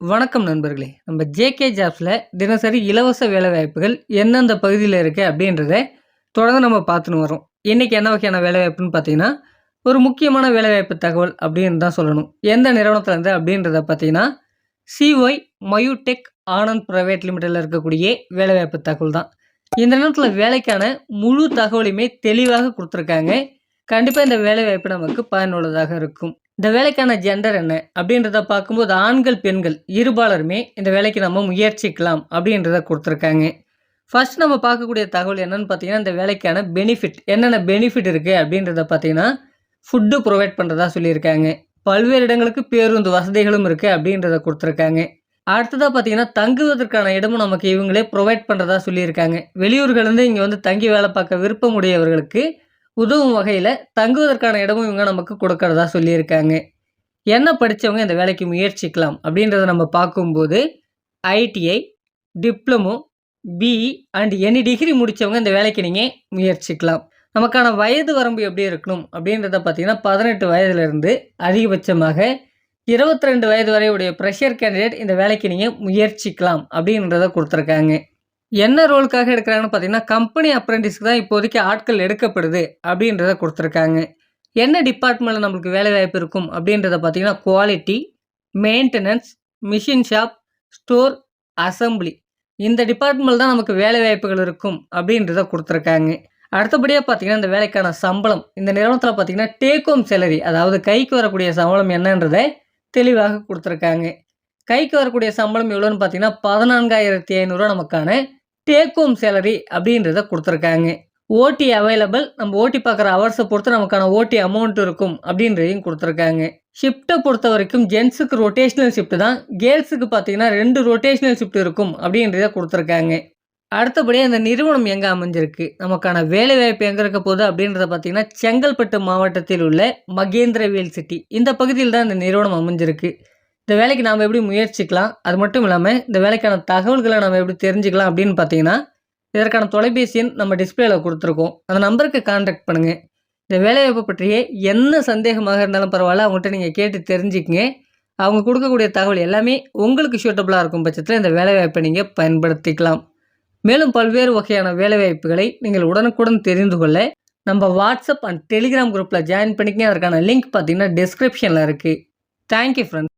வணக்கம் நண்பர்களே. நம்ம ஜேகே ஜாப்ஸில் தினசரி இலவச வேலைவாய்ப்புகள் எந்தெந்த பகுதியில் இருக்குது அப்படின்றத தொடர்ந்து நம்ம பார்த்துன்னு வரோம் இன்றைக்கி என்ன வகையான வேலைவாய்ப்புன்னு பார்த்தீங்கன்னா ஒரு முக்கியமான வேலைவாய்ப்பு தகவல் அப்படின்னு தான் சொல்லணும். எந்த நிறுவனத்திலேருந்து அப்படின்றத பார்த்தீங்கன்னா சிஒய் மயூடெக் ஆனந்த் ப்ரைவேட் லிமிட்டடில் இருக்கக்கூடிய வேலைவாய்ப்பு தகவல் தான். இந்த நேரத்தில் வேலைக்கான முழு தகவலையுமே தெளிவாக கொடுத்துருக்காங்க. கண்டிப்பாக இந்த வேலைவாய்ப்பு நமக்கு பயனுள்ளதாக இருக்கும். இந்த வேலைக்கான ஜெண்டர் என்ன அப்படின்றத பார்க்கும்போது ஆண்கள் பெண்கள் இருபாலருமே இந்த வேலைக்கு நம்ம முயற்சிக்கலாம் அப்படின்றத கொடுத்துருக்காங்க. ஃபர்ஸ்ட் நம்ம பார்க்கக்கூடிய தகவல் என்னென்னு பார்த்தீங்கன்னா இந்த வேலைக்கான பெனிஃபிட் என்னென்ன பெனிஃபிட் இருக்குது அப்படின்றத பார்த்தீங்கன்னா ஃபுட்டு ப்ரொவைட் பண்ணுறதா சொல்லியிருக்காங்க. பல்வேறு இடங்களுக்கு பேருந்து வசதிகளும் இருக்குது அப்படின்றத கொடுத்துருக்காங்க. அடுத்ததாக பார்த்தீங்கன்னா தங்குவதற்கான இடமும் நமக்கு இவங்களே ப்ரொவைட் பண்ணுறதா சொல்லியிருக்காங்க. வெளியூர்கள்லேருந்து இங்கே வந்து தங்கி வேலை பார்க்க விருப்பமுடையவர்களுக்கு உதவும் வகையில் தங்குவதற்கான இடமும் இவங்க நமக்கு கொடுக்கறதா சொல்லியிருக்காங்க. என்ன படித்தவங்க இந்த வேலைக்கு முயற்சிக்கலாம் அப்படின்றத நம்ம பார்க்கும்போது ITI diploma BE and any degree முடித்தவங்க இந்த வேலைக்கு நீங்கள் முயற்சிக்கலாம். நமக்கான வயது வரம்பு எப்படி இருக்கணும் அப்படின்றத பார்த்தீங்கன்னா பதினெட்டு வயதுலேருந்து அதிகபட்சமாக இருபத்தி ரெண்டு வயது வரை உடைய ப்ரெஷர் கேண்டிடேட் இந்த வேலைக்கு நீங்கள் முயற்சிக்கலாம் அப்படின்றத கொடுத்துருக்காங்க. என்ன ரோலுக்காக எடுக்கிறாங்கன்னு பார்த்தீங்கன்னா கம்பெனி அப்ரெண்டிஸ்க்கு தான் இப்போதைக்கு ஆட்கள் எடுக்கப்படுது அப்படின்றத கொடுத்துருக்காங்க. என்ன டிபார்ட்மெண்ட்டில் நம்மளுக்கு வேலை வாய்ப்பு இருக்கும் அப்படின்றத பார்த்தீங்கன்னா quality maintenance machine shop store assembly இந்த டிபார்ட்மெண்ட் தான் நமக்கு வேலை வாய்ப்புகள் இருக்கும் அப்படின்றத கொடுத்துருக்காங்க. அடுத்தபடியாக பார்த்தீங்கன்னா இந்த வேலைக்கான சம்பளம். இந்த நிறுவனத்தில் பார்த்தீங்கன்னா டேக் ஹோம் சேலரி அதாவது கைக்கு வரக்கூடிய சம்பளம் என்னன்றதை தெளிவாக கொடுத்துருக்காங்க. கைக்கு வரக்கூடிய சம்பளம் எவ்வளோன்னு பார்த்தீங்கன்னா பதினான்காயிரத்தி ஐநூறுரூவா நமக்கான டேக் ஹோம் சேலரி அப்படின்றத கொடுத்துருக்காங்க. ஓடி அவைலபிள் நம்ம ஓட்டி பார்க்குற ஹவர்ஸை பொறுத்து நமக்கான ஓடி அமௌண்ட் இருக்கும் அப்படின்றதையும் கொடுத்துருக்காங்க. ஷிஃப்ட்டை பொறுத்த வரைக்கும் ஜென்ஸுக்கு ரொட்டேஷ்னல் ஷிஃப்ட் தான். கேர்ள்ஸுக்கு பார்த்தீங்கன்னா ரெண்டு ரொட்டேஷ்னல் ஷிஃப்ட் இருக்கும் அப்படின்றத கொடுத்துருக்காங்க. அடுத்தபடியாக இந்த நிறுவனம் எங்கே அமைஞ்சிருக்கு? நமக்கான வேலை வாய்ப்பு எங்கே இருக்க போகுது அப்படின்றத பார்த்தீங்கன்னா செங்கல்பட்டு மாவட்டத்தில் உள்ள மகேந்திரவேல் சிட்டி. இந்த பகுதியில் தான் இந்த நிறுவனம் அமைஞ்சிருக்கு. இந்த வேலைக்கு நாம் எப்படி முயற்சிக்கலாம்? அது மட்டும் இல்லாமல் இந்த வேலைக்கான தகவல்களை நம்ம எப்படி தெரிஞ்சுக்கலாம் அப்படின்னு பார்த்தீங்கன்னா இதற்கான தொலைபேசி எண் நம்ம டிஸ்பிளேல கொடுத்துருக்கோம். அந்த நம்பருக்கு கான்டாக்ட் பண்ணுங்கள் இந்த வேலைவாய்ப்பை பற்றிய என்ன சந்தேகமாக இருந்தாலும் பரவாயில்ல அவங்ககிட்ட நீங்கள் கேட்டு தெரிஞ்சுக்கங்க. அவங்க கொடுக்கக்கூடிய தகவல் எல்லாமே உங்களுக்கு சூட்டபுளாக இருக்கும் பட்சத்தில் இந்த வேலைவாய்ப்பை நீங்கள் பயன்படுத்திக்கலாம். மேலும் பல்வேறு வகையான வேலைவாய்ப்புகளை நீங்கள் உடனுக்குடன் தெரிந்து கொள்ள நம்ம வாட்ஸ்அப் அண்ட் டெலிகிராம் குரூப்பில் ஜாயின் பண்ணிக்கங்க. அதற்கான லிங்க் பார்த்தீங்கன்னா டிஸ்கிரிப்ஷனில் இருக்குது தேங்க்யூ ஃப்ரெண்ட்ஸ்